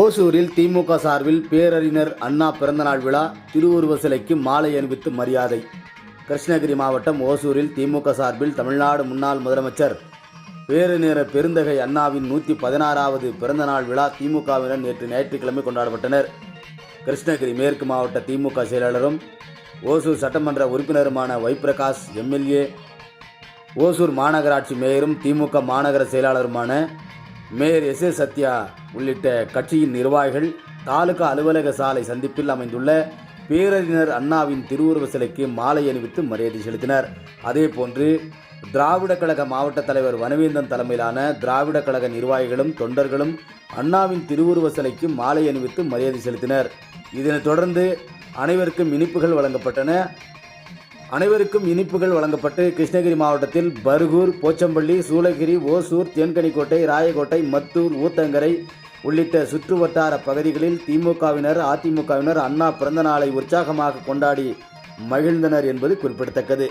ஓசூரில் திமுக சார்பில் பேரறிஞர் அண்ணா பிறந்தநாள் விழா திருவுருவ சிலைக்கு மாலை அணிவித்து மரியாதை. கிருஷ்ணகிரி மாவட்டம் ஓசூரில் திமுக சார்பில் தமிழ்நாடு முன்னாள் முதலமைச்சர் பேரறிஞர் பெருந்தகை அண்ணாவின் நூற்றி பதினாறாவது பிறந்தநாள் விழா திமுகவினர் நேற்று ஞாயிற்றுக்கிழமை கொண்டாடப்பட்டனர். கிருஷ்ணகிரி மேற்கு மாவட்ட திமுக செயலாளரும் ஓசூர் சட்டமன்ற உறுப்பினருமான வைப்பிரகாஷ் எம்எல்ஏ ஓசூர் மாநகராட்சி மேயரும் திமுக மாநகர செயலாளருமான மேயர் எஸ் ஏ சத்யா உள்ளிட்ட கட்சியின் நிர்வாகிகள் தாலுகா அலுவலக சாலை சந்திப்பில் அமைந்துள்ள பேரறிஞர் அண்ணாவின் திருவுருவ சிலைக்கு மாலை அணிவித்து மரியாதை செலுத்தினர். அதேபோன்று திராவிட கழக மாவட்ட தலைவர் வனவேந்தன் தலைமையிலான திராவிட கழக நிர்வாகிகளும் தொண்டர்களும் அண்ணாவின் திருவுருவ சிலைக்கு மாலை அணிவித்து மரியாதை செலுத்தினர். இதனைத் தொடர்ந்து அனைவருக்கும் இனிப்புகள் வழங்கப்பட்டன. அனைவருக்கும் இனிப்புகள் வழங்கப்பட்டு கிருஷ்ணகிரி மாவட்டத்தில் பர்கூர் போச்சம்பள்ளி சூளகிரி ஓசூர் தேன்கனிக்கோட்டை ராயக்கோட்டை மத்தூர் ஊத்தங்கரை உள்ளிட்ட சுற்று வட்டார பகுதிகளில் திமுகவினர் அதிமுகவினர் அண்ணா பிறந்தநாளை உற்சாகமாக கொண்டாடி மகிழ்ந்தனர் என்பது குறிப்பிடத்தக்கது.